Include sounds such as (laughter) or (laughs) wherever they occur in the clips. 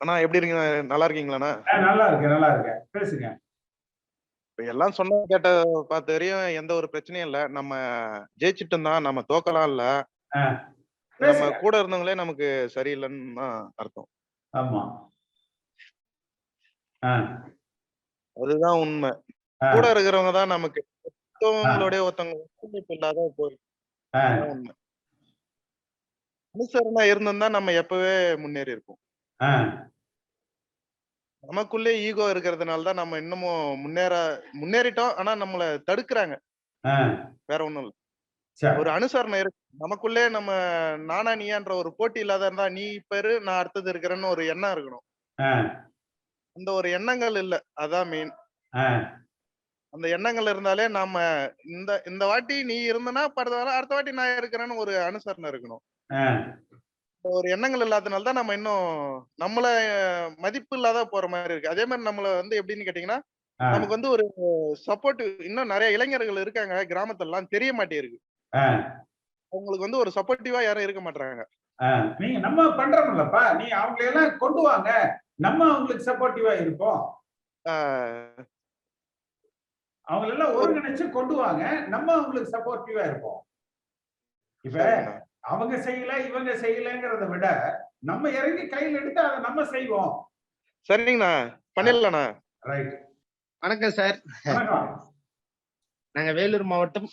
அண்ணா எப்படி இருக்கீங்க? நல்லா இருக்கீங்களாண்ணா? நல்லா இருக்கேன் நல்லா இருக்கேன். பேசுங்க. எல்லாம் சொன்ன கேட்ட பார்த்த வரையும் எந்த ஒரு பிரச்சனையும் இல்ல. நம்ம ஜெயிச்சிட்டோம் தான் நம்ம தோக்கலாம் இல்ல. நம்ம கூட இருந்தவங்களே நமக்கு சரியில்லைன்னு தான் அர்த்தம். ஆமா. அதுதான் உண்மை. கூட இருக்கிறவங்க தான் நமக்கு ஒருத்தவங்களுடைய ஒருத்தவங்க இல்லாத போய் ஆ, அதான் உண்மை. அனுசரணா இருந்திருந்தா நம்ம எப்பவே முன்னேறி இருப்போம். நமக்குள்ளே ஈகோ இருக்கிறதுனால தான் நம்ம இன்னமும் முன்னேற முன்னேறிட்டோம். ஆனா நம்மள தடுக்கிறாங்க. வேற ஒண்ணும் இல்ல. ஒரு அனுசரணை இருக்கு. நமக்குள்ளே நம்ம நானா நீயான்ற ஒரு போட்டி இல்லாத இருந்தா நீ பெரு நான் அடுத்தது இருக்கிறேன்னு ஒரு எண்ணம் இருக்கணும். அந்த ஒரு எண்ணங்கள் இல்ல. அதான் மெயின் ஆ, அந்த எண்ணங்கள் இருந்தாலே நாம இந்த இந்த வாட்டி நீ இருந்தனா அடுத்த வாட்டி நான் இருக்கிறேன்னு ஒரு அனுசரணை இருக்கணும். ஒரு எண்ணங்கள் இல்லாதனால தான் நம்ம இன்னும் நம்மள மதிப்பு இல்லாத போற மாதிரி இருக்கு. அதே மாதிரி நம்மள வந்து எப்படின்னு கேட்டீங்கன்னா நமக்கு வந்து ஒரு சப்போர்ட் இன்னும் நிறைய இளைஞர்கள் இருக்காங்க கிராமத்துலலாம் தெரிய மாட்டேங்குது. அவங்களுக்கு வந்து ஒரு சப்போர்ட்டிவா யாரும் இருக்க மாட்டாங்க. நீங்க நம்ம பண்றோம்லப்பா. நீ அவங்களை எல்லாம் கொண்டு வாங்க. நம்ம அவங்களுக்கு சப்போர்ட்டிவா இருப்போம். அவங்கள எல்லாம் ஒருங்கிணைச்சு கொண்டு வாங்க. நம்ம அவங்களுக்கு சப்போர்ட்டிவா இருப்போம். இப்ப அவங்க செய்யல இவங்க செய்யலங்கிறத விட நம்ம இறங்கி கையில் எடுத்து அதை நம்ம செய்வோம். சரிங்கண்ணா பண்ணிடலாண்ணா. ரைட் வணக்கம் சார். நாங்க வேலூர் மாவட்டம்.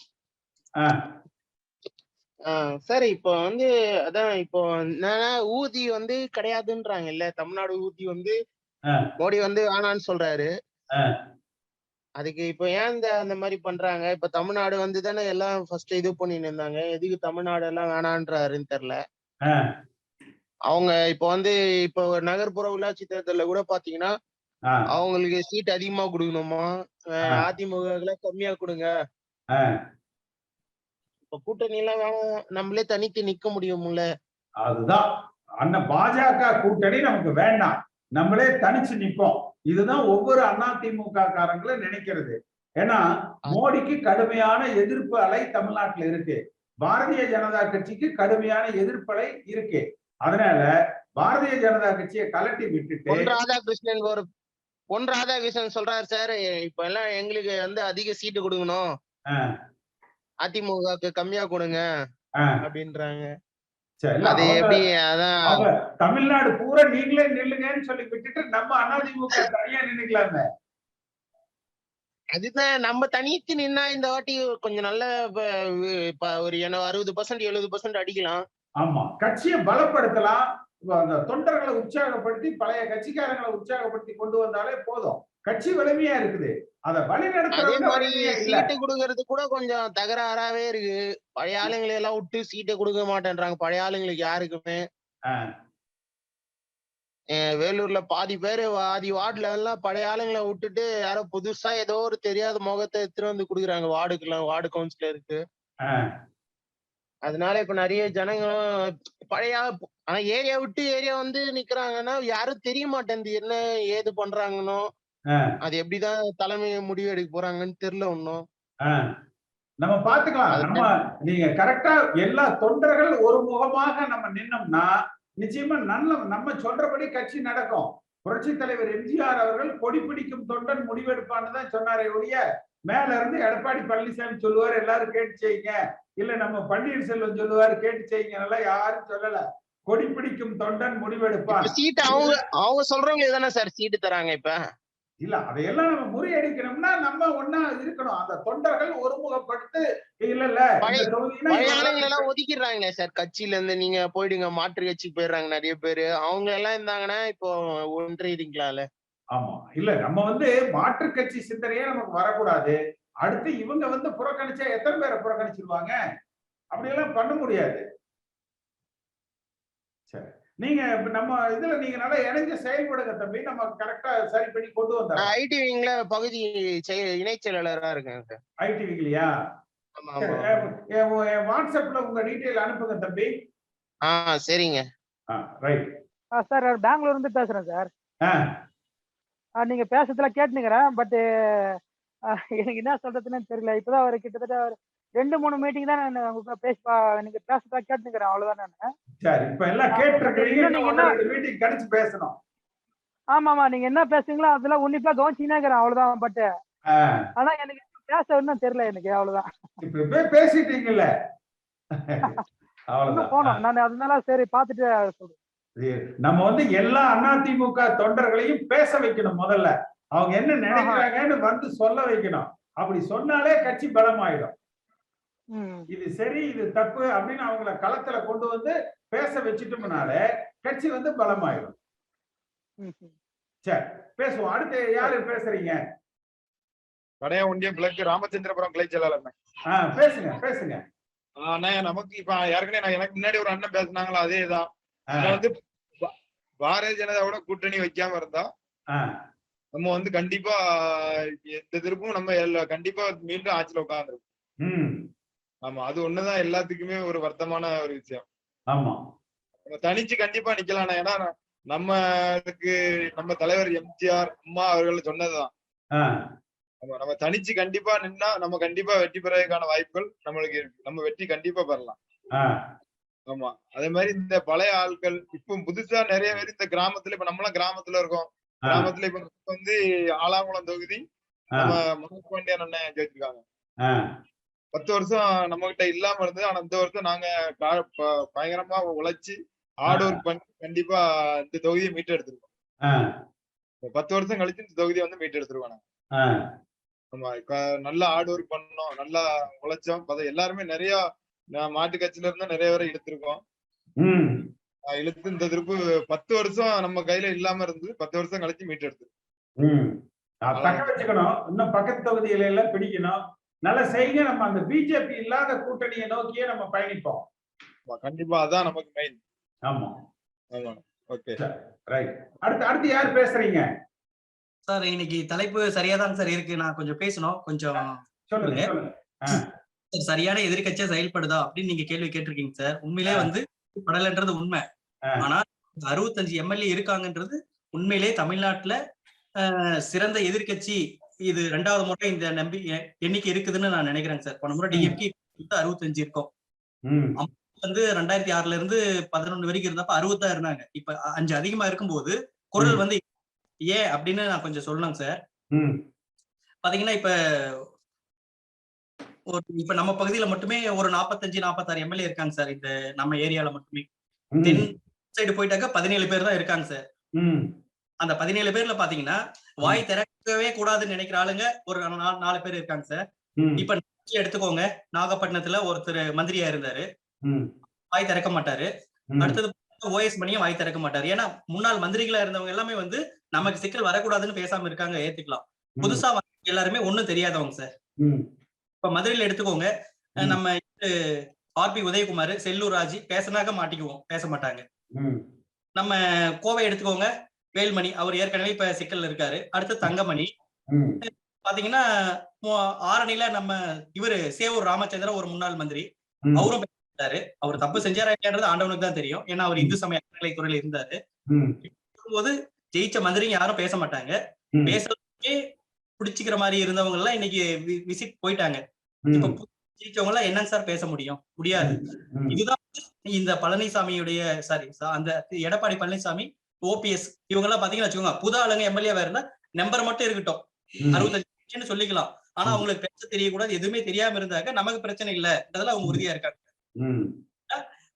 சார் இப்போ வந்து அதான் இப்போ என்னன்னா ஊதி வந்து கிடையாதுன்றாங்க இல்ல தமிழ்நாடு ஊதி வந்து. மோடி வந்து வேணான்னு சொல்றாரு. அதுக்கு இப்போ ஏன் இந்த அந்த மாதிரி பண்றாங்க? இப்ப தமிழ்நாடு வந்து தானே எல்லாம் ஃபர்ஸ்ட் இது பண்ணிட்டு இருந்தாங்க. எதுக்கு தமிழ்நாடு எல்லாம் வேணான்றாருன்னு தெரியல அவங்க இப்போ வந்து இப்போ நகர்ப்புற உள்ளாட்சி தேர்தல்ல கூட பாத்தீங்கன்னா அவங்களுக்கு சீட் அதிகமா கொடுக்கணுமா. அதிமுக கம்மியா கொடுங்க. இப்ப கூட்டணி எல்லாம் வேணாம். நம்மளே தனித்து நிக்க முடியும்ல அதுதான். அண்ணன் பாஜக கூட்டணி நமக்கு வேண்டாம். நம்மளே தனிச்சு நிப்போம். இதுதான் ஒவ்வொரு அண்ணா திமுக காரங்களும் நினைக்கிறது. ஏன்னா மோடிக்கு கடுமையான எதிர்ப்பு அலை தமிழ்நாட்டுல இருக்கு. பாரதிய ஜனதா கட்சிக்கு கடுமையான எதிர்ப்பு அலை இருக்கு. அதனால பாரதிய ஜனதா கட்சியை கலட்டி விட்டுட்டு பொன் ராதாகிருஷ்ணன் ஒரு பொன் ராதாகிருஷ்ணன் சொல்றாரு சார் இப்ப எல்லாம் எங்களுக்கு வந்து அதிக சீட்டு கொடுக்கணும். ஆ, அதிமுகவுக்கு கம்மியா கொடுங்க. அப்படின்றாங்க. அது எப்படி அதான் தமிழ்நாடு பூரா நீங்களே நில்லுங்கன்னு சொல்லி விட்டுட்டு நம்ம அதிமுக தனியா நின்னுக்கலாமே. அதுதான் நம்ம தனித்து நின்னா இந்த வாட்டி கொஞ்சம் நல்ல ஒரு என்ன அறுபது பர்சன்ட் எழுபது பர்சன்ட் அடிக்கலாம். ஆமா கட்சியை பலப்படுத்தலாம். அந்த தொண்டர்களை உற்சாகப்படுத்தி பழைய கட்சிக்காரங்களை உற்சாகப்படுத்தி கொண்டு வந்தாலே போதும். கட்சி வலிமையா இருக்குது. அதை வழி சீட்டு கொடுக்கறது கூட கொஞ்சம் தகராறாவே இருக்கு. பழைய ஆளுங்களை எல்லாம் விட்டு சீட்டை கொடுக்க மாட்டேன்றாங்க. பழைய ஆளுங்களுக்கு யாருக்குமே? வேலூர்ல பாதி பேரு பாதி வார்டுல எல்லாம் பழைய ஆளுங்களை விட்டுட்டு யாரோ புதுசா ஏதோ ஒரு தெரியாத முகத்தை எடுத்துட்டு வந்து குடுக்குறாங்க. வார்டுக்குலாம் வார்டு கவுன்சிலருக்கு. அதனால இப்ப நிறைய ஜனங்களும் பழைய ஆனா ஏரியா விட்டு ஏரியா வந்து நிக்கிறாங்கன்னா யாரும் தெரிய மாட்டேங்குது. என்ன ஏது பண்றாங்கன்னோ. அது எப்படிதான் தலைமை முடிவு எடுக்க போறாங்கன்னு தெரியல ஒன்னும். நம்ம பாத்துக்கலாம். நம்ம நீங்க கரெக்டா எல்லா தொண்டர்கள் ஒரு முகமாக நம்ம நின்னோம்னா நிச்சயமா நல்ல நம்ம சொல்றபடி கட்சி நடக்கும். புரட்சி தலைவர் எம்ஜிஆர் அவர்கள் கொடி பிடிக்கும் தொண்டன் முடிவெடுப்பான்னு தான் சொன்னாரே ஒழிய மேல இருந்து எடப்பாடி பழனிசாமி சொல்லுவார் எல்லாரும் கேட்டு செய்யுங்க. இல்ல நம்ம பன்னீர்செல்வம் சொல்லுவாரு கேட்டு செய்யுங்க. யாரும் சொல்லல. கொடி பிடிக்கும் தொண்டன் முடிவெடுப்பான். சீட்டு அவங்க அவங்க சொல்றவங்களுக்கு தானே சார் சீட்டு தராங்க இப்ப? இல்ல அதையெல்லாம் நம்ம முறியடிக்கணும்னா நம்ம ஒன்னா இருக்கணும். அந்த தொண்டர்கள் ஒருமுகப்படுத்து இல்ல இல்ல எல்லாம் ஒதுக்கிடுறாங்களே சார். கட்சியில இருந்து நீங்க போயிடுங்க மாற்று கட்சிக்கு போயிடுறாங்க நிறைய பேரு. அவங்க எல்லாம் இருந்தாங்கன்னா இப்போ ஒன்றிடுங்களால ஆமா. இல்ல நம்ம வந்து மாற்று கட்சி சிந்தனையே நமக்கு வரக்கூடாது. அடுத்து இவங்க வந்து புறக்கணிச்சா எத்தனை பேரை புறக்கணிச்சிருவாங்க? அப்படியெல்லாம் பண்ண முடியாது. நீங்க இப்ப நம்ம இதுல நீங்க நல்லா இணைஞ்சு செயல்படுங்க தம்பி. நம்ம கரெக்டா சரி பண்ணி கொண்டு வந்தோம் நான் ஐடி விங்ல பகுதி இணைச் செயலாளரா இருக்கேன் சார். ஐடி என் வாட்ஸ்அப்ல உங்க டீட்டெயில் அனுப்புங்க தம்பி. ஆ சரிங்க. ரைட். ஆ சார் பெங்களூர் இருந்து பேசுறேன் சார். ஆ. நீங்க பேசுறதுல கேட்டுனுக்கிறேன் பட் எனக்கு என்ன சொல்றதுன்னு தெரியல. இப்பதான் ஒரு கிட்டத்தட்ட ஒரு ரெண்டு மூணு மீட்டிங் தான் நான் பேச நீங்க பேசுறதா கேட்டுனுக்கிறேன் அவ்வளவுதான் நான். சரி இப்ப எல்லாம் கேட்டிருக்கிறீங்க மீட்டிங் கழிச்சு பேசணும். ஆமா ஆமா நீங்க என்ன பேசுறீங்களோ அதெல்லாம் உன்னிப்பா கவனிச்சுக்கினே இருக்கிறேன் அவ்வளவுதான் பட் ஆனா எனக்கு பேச இன்னும் தெரியல எனக்கு அவ்வளவுதான். இப்ப பேசிட்டீங்கல்ல. (laughs) போனோம் நான் அதனால சரி பாத்துட்டு சொல்றேன். நம்ம வந்து எல்லா அதிமுக தொண்டர்களையும் பேச வைக்கணும் முதல்ல. அவங்க என்ன நினைக்கிறாங்கன்னு வந்து சொல்ல வைக்கணும். அப்படி சொன்னாலே கட்சி பலமாயிடும். இது சரி இது தப்பு அப்படின்னு அவங்கள களத்துல கொண்டு வந்து பேச வச்சுட்டோம்னாலே கட்சி வந்து பலமாயிடும். சரி பேசுவோம். அடுத்து யாரு பேசுறீங்க? கடையா ஒன்றியம் கிழக்கு ராமச்சந்திரபுரம் கிளை செயலாளர் பேசுங்க பேசுங்க. அண்ணா நமக்கு இப்ப ஏற்கனவே நான் எனக்கு முன்னாடி ஒரு அண்ணன் பேசுனாங்களா அதேதான் வந்து பா- பாரதிய ஜனதாவோட கூட்டணி வைக்காம இருந்தா நம்ம வந்து கண்டிப்பா எந்த திருப்பும் நம்ம எல்லா- கண்டிப்பா மீண்டும் ஆட்சியில உட்காந்துருக்கோம் ஆமா அது ஒண்ணுதான் எல்லாத்துக்குமே ஒரு வருத்தமான ஒரு விஷயம். ஆமா. நம்ம தனிச்சு கண்டிப்பா நிக்கலாம் ஏன்னா நம்மளுக்கு நம்ம தலைவர் எம்ஜிஆர் அம்மா அவர்கள் சொன்னதுதான். நம்ம நம்ம தனிச்சு கண்டிப்பா நின்னா நம்ம கண்டிப்பா வெற்றி பெறதுக்கான வாய்ப்புகள் நம்மளுக்கு இருக்கு. நம்ம வெற்றி கண்டிப்பா பெறலாம். ஆமா. அதே மாதிரி இந்த பழைய ஆட்கள் இப்போ புதுசா நிறைய பேர் இந்த கிராமத்துல இப்ப நம்மளாம் கிராமத்துல இருக்கோம். கிராமத்துல இப்ப வந்து ஆலாங்குளம் தொகுதி நம்ம மனோஜ் பாண்டியன் அண்ணன் ஜெயிச்சிருக்காங்க. பத்து வருஷம் நம்ம கிட்ட இல்லாம இருந்தது. ஆனா இந்த வருஷம் நாங்க பயங்கரமா உழைச்சு ஹார்ட் ஒர்க் பண்ணி கண்டிப்பா இந்த தொகுதியை மீட்டு எடுத்திருக்கோம் ஆஹ் பத்து வருஷம் கழிச்சு இந்த தொகுதியை வந்து மீட்டு எடுத்திருக்கோம் நாங்க. ஆமா க- நல்லா ஹார்ட் ஒர்க் பண்ணோம் நல்லா உழைச்சோம். எல்லாருமே நிறைய மாட்டு கட்சியில இருந்து நிறைய பேரை எடுத்திருக்கோம் இழுத்து இந்த திருப்பு பத்து வருஷம் நம்ம கையில இல்லாம இருந்து பத்து வருஷம் கழிச்சு மீட்டு எடுத்து இன்னும் பக்கத்து தொகுதிகளை எல்லாம் பிடிக்கணும். நல்ல செய்யுங்க நம்ம அந்த பிஜேபி இல்லாத கூட்டணியை நோக்கியே நம்ம பயணிப்போம். கண்டிப்பா அதான் நமக்கு மெயின் ஆமா. ஆமா ஓகே ரைட் அடுத்து அடுத்து யார் பேசுறீங்க? சார் இன்னைக்கு தலைப்பு சரியா தான் சார் இருக்கு. நான் கொஞ்சம் பேசணும். கொஞ்சம் சொல்லுங்க சார், சரியான எதிர்க்கட்சியா செயல்படுதா அப்படின்னு நீங்க கேள்வி கேட்டிருக்கீங்க சார். உண்மையிலே வந்து படலன்றது உண்மை. ஆனா அறுபத்தஞ்சு எம்எல்ஏ இருக்காங்கன்றது உண்மையிலே தமிழ்நாட்டுல ஆஹ், சிறந்த எதிர்க்கட்சி இது ரெண்டாவது முறை இந்த நம்பி எண்ணிக்கை இருக்குதுன்னு நான் நினைக்கிறேன் சார். போன முறை டிஎம்கே அறுபத்தஞ்சு இருக்கும். வந்து ரெண்டாயிரத்தி ஆறுல இருந்து பதினொன்னு வரைக்கும் இருந்தப்ப அறுபதா இருந்தாங்க. இப்ப அஞ்சு அதிகமா இருக்கும்போது குரல் வந்து ஏன் அப்படின்னு நான் கொஞ்சம் சொல்லணும் சார். பாத்தீங்கன்னா இப்ப ஒரு இப்ப நம்ம பகுதியில மட்டுமே ஒரு நாற்பத்தஞ்சு நாற்பத்தாறு எம்எல்ஏ இருக்காங்க சார். இந்த நம்ம ஏரியால மட்டுமே. தென் சைடு போயிட்டாக்க பதினேழு பேர் தான் இருக்காங்க சார். அந்த பதினேழு பேர்ல பாத்தீங்கன்னா வாய் திறக்கவே கூடாதுன்னு நினைக்கிற ஆளுங்க ஒரு நாலு பேர் இருக்காங்க சார். இப்ப எடுத்துக்கோங்க நாகப்பட்டினத்துல ஒருத்தர் மந்திரியா இருந்தாரு. வாய் திறக்க மாட்டாரு. அடுத்தது ஓஎஸ் மணியும் வாய் திறக்க மாட்டாரு. ஏன்னா முன்னாள் மந்திரிகளா இருந்தவங்க எல்லாமே வந்து நமக்கு சிக்கல் வரக்கூடாதுன்னு பேசாம இருக்காங்க ஏத்துக்கலாம். புதுசா எல்லாருமே ஒண்ணும் தெரியாதவங்க சார். இப்ப மதுரையில எடுத்துக்கோங்க. நம்ம ஆர்பி உதயகுமார் செல்லூர் ராஜி பேசினாக்க மாட்டிக்குவோம் பேச மாட்டாங்க. நம்ம கோவை எடுத்துக்கோங்க வேல்மணி அவர் ஏற்கனவே இப்ப சிக்கல்ல இருக்காரு. அடுத்து தங்கமணி. பாத்தீங்கன்னா ஆரணியில நம்ம இவரு சேவூர் ராமச்சந்திரன் ஒரு முன்னாள் மந்திரி. அவரும் பேசிட்டாரு அவர் தப்பு செஞ்சாரா இல்லையான்றது ஆண்டவனுக்கு தான் தெரியும். ஏன்னா அவர் இந்து சமய அறநிலைத்துறையில இருந்தாரு. போது ஜெயிச்ச மந்திரிங்க யாரும் பேச மாட்டாங்க. பேசுறதுக்கே பிடிச்சிக்கிற மாதிரி இருந்தவங்க எல்லாம் இன்னைக்கு விசிட் போயிட்டாங்க. இப்ப ஜெயிச்சவங்க எல்லாம் என்னங்க சார் பேச முடியும்? முடியாது. இதுதான் இந்த பழனிசாமியுடைய சாரி அந்த எடப்பாடி பழனிசாமி ஓபிஎஸ் இவங்க எல்லாம் பாத்தீங்கன்னா வச்சுக்கோங்க புது ஆளுங்க எம்எல்ஏவா இருந்தா நம்பர் மட்டும் இருக்கட்டும். அறுபத்தஞ்சு சொல்லிக்கலாம். ஆனா. அவங்களுக்கு பேச தெரியக்கூடாது எதுவுமே தெரியாம இருந்தாக்க நமக்கு பிரச்சனை இல்லன்றதுல அவங்க உறுதியா இருக்காங்க.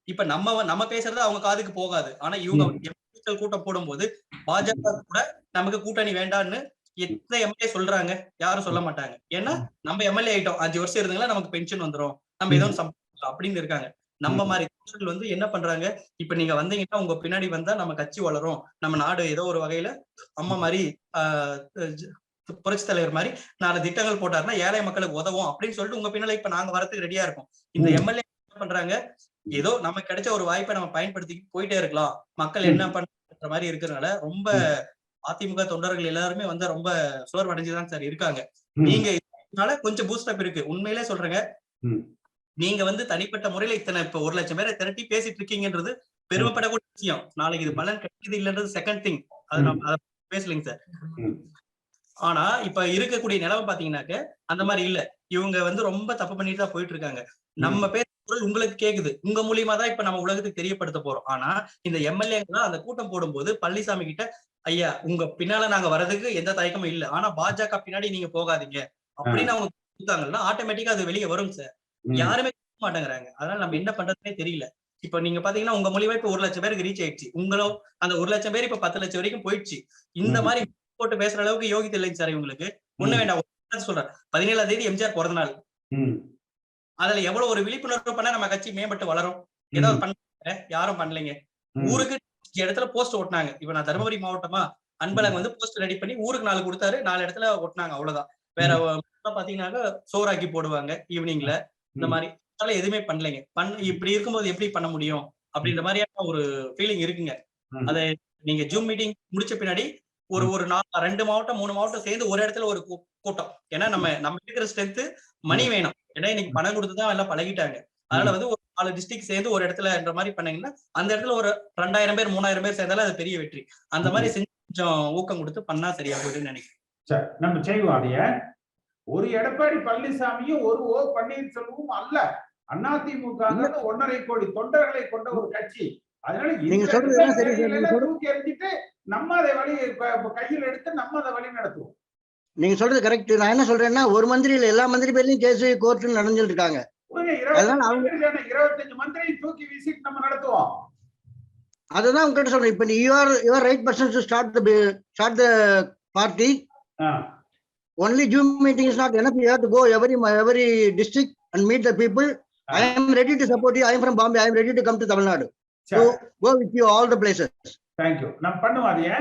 இப்ப நம்ம நம்ம பேசுறது அவங்க காதுக்கு போகாது. ஆனா இவங்க எம்எல்ஏக்கள் கூட்டம் போடும்போது பாஜக கூட நமக்கு கூட்டணி வேண்டான்னு எத்தனை எம்எல்ஏ சொல்றாங்க யாரும் சொல்ல மாட்டாங்க. ஏன்னா நம்ம எம்எல்ஏ ஆயிட்டோம். அஞ்சு வருஷம் இருந்தீங்களா நமக்கு பென்ஷன் வந்துரும். நம்ம ஏதோ சம்பாதிக்கலாம் அப்படின்னு இருக்காங்க. நம்ம மாதிரி தொண்டர்கள் வந்து என்ன பண்றாங்க? இப்ப நீங்க வந்தீங்கன்னா உங்க பின்னாடி வந்தா நம்ம கட்சி வளரும். நம்ம நாடு ஏதோ ஒரு வகையில அம்மா மாதிரி புரட்சி தலைவர் மாதிரி நாலு திட்டங்கள் போட்டாருன்னா ஏழை மக்களுக்கு உதவும் அப்படின்னு சொல்லிட்டு உங்க பின்னால இப்ப நாங்க வரதுக்கு ரெடியா இருக்கோம். இந்த. எம்எல்ஏ என்ன பண்றாங்க? ஏதோ நமக்கு கிடைச்ச ஒரு வாய்ப்பை நம்ம பயன்படுத்தி போயிட்டே இருக்கலாம். மக்கள் என்ன பண்ற மாதிரி இருக்கிறதுனால ரொம்ப அதிமுக தொண்டர்கள் எல்லாருமே வந்து ரொம்ப சோர்வடைஞ்சுதான் சார் இருக்காங்க. நீங்க இதனால கொஞ்சம் பூஸ்டப் இருக்கு. உண்மையிலே சொல்றேங்க. நீங்க வந்து தனிப்பட்ட முறையில இத்தனை இப்ப ஒரு லட்சம் பேரை திரட்டி பேசிட்டு இருக்கீங்கன்றது பெருமைப்படக்கூடிய விஷயம். நாளைக்கு இது பலன் கிடைக்குது இல்லைன்றது செகண்ட் திங் அது நம்ம அதை பேசலைங்க சார். ஆனா இப்ப இருக்கக்கூடிய நிலைமை பாத்தீங்கன்னாக்க அந்த மாதிரி இல்ல. இவங்க வந்து ரொம்ப தப்பு பண்ணிட்டு தான் போயிட்டு இருக்காங்க. நம்ம பேர் குரல் உங்களுக்கு கேக்குது. உங்க மூலியமா தான் இப்ப நம்ம உலகத்துக்கு தெரியப்படுத்த போறோம். ஆனா இந்த எம்எல்ஏங்கெல்லாம் அந்த கூட்டம் போடும்போது பழனிசாமி கிட்ட ஐயா உங்க பின்னால நாங்க வர்றதுக்கு எந்த தயக்கமும் இல்ல. ஆனா பாஜக பின்னாடி நீங்க போகாதீங்க. அப்படின்னு அவங்க கொடுத்தாங்கன்னா ஆட்டோமேட்டிக்கா அது வெளியே வரும் சார். யாருமே மாட்டேங்கிறாங்க. அதனால நம்ம என்ன பண்றதுனே தெரியல. இப்ப நீங்க பாத்தீங்கன்னா உங்க மூலியமா இப்ப ஒரு லட்சம் பேருக்கு ரீச் ஆயிடுச்சு. உங்களும் அந்த ஒரு லட்சம் பேர் இப்ப பத்து லட்சம் வரைக்கும் போயிடுச்சு. இந்த. மாதிரி போட்டு பேசுற அளவுக்கு யோகிதை இல்லைங்க சார் இவங்களுக்கு. ஒண்ணு. வேண்டாம். சொல்றேன். பதினேழாம் தேதி எம்ஜிஆர் பிறந்த நாள். அதுல எவ்வளவு ஒரு விழிப்புணர்வு பண்ணா நம்ம கட்சி மேம்பட்டு வளரும். ஏதாவது பண்ண யாரும் பண்ணலைங்க. ஊருக்கு இடத்துல போஸ்ட் ஓட்டினாங்க. இப்ப நான் தருமபுரி மாவட்டமா அன்பழகன் வந்து போஸ்ட் ரெடி பண்ணி ஊருக்கு நாலு கொடுத்தாரு. நாலு இடத்துல ஒட்டினாங்க அவ்வளவுதான். வேற அஹ், பாத்தீங்கன்னாக்க சோறாக்கி போடுவாங்க ஈவினிங்ல இந்த. மாதிரி அதனால எதுவுமே பண்ணலைங்க. பண்ண இப்படி இருக்கும்போது எப்படி பண்ண முடியும்? அப்படின்ற மாதிரியான ஒரு ஃபீலிங் இருக்குங்க. அதை நீங்க ஜூம் மீட்டிங் முடிச்ச பின்னாடி ஒரு ஒரு நாலு ரெண்டு மாவட்டம் மூணு மாவட்டம் சேர்ந்து ஒரு இடத்துல ஒரு கூட்டம். ஏன்னா நம்ம நம்ம இருக்கிற ஸ்ட்ரென்த் மணி வேணும். ஏன்னா இன்னைக்கு பணம் கொடுத்து தான் எல்லாம் பழகிட்டாங்க. அதனால வந்து ஒரு நாலு டிஸ்ட்ரிக்ட் சேர்ந்து ஒரு இடத்துலன்ற மாதிரி பண்ணீங்கன்னா அந்த இடத்துல ஒரு ரெண்டாயிரம் பேர் மூணாயிரம் பேர் சேர்ந்தாலும் அது பெரிய வெற்றி. அந்த மாதிரி செஞ்சு கொஞ்சம் ஊக்கம் கொடுத்து பண்ணா சரியா போயிடுன்னு நினைக்கிறேன். சரி நம்ம செய்வோம் அதைய. ஒரு எடப்பாடி பழனிசாமியும் ஒரு ஓ பன்னீர்செல்வமும் அல்ல. அதிமுக ஒன்னரை கோடி தொண்டர்களை கொண்ட ஒரு கட்சி. அதனால தூக்கி எறிஞ்சிட்டு நம்ம அதை வழி கையில் எடுத்து நம்ம அதை வழி நடத்துவோம். நீங்க சொல்றது கரெக்ட் நான் என்ன சொல்றேன்னா ஒரு மந்திரி இல்ல எல்லா மந்திரி பேர்லயும் கேஸ் கோர்ட்டு நடந்துட்டு இருக்காங்க இருபத்தஞ்சு மந்திரி தூக்கி வீசிட்டு நம்ம நடத்துவோம்? அதுதான் உங்ககிட்ட சொல்றேன். இப்ப you are your right person to start the start the party only Zoom meeting is not enough. You have to go every every district and meet the people. I am ready to support you. I am from Bombay. I am ready to come to Tamil Nadu. So go with you all the places. Thank you நம்ம பண்ணுவோம் அதைய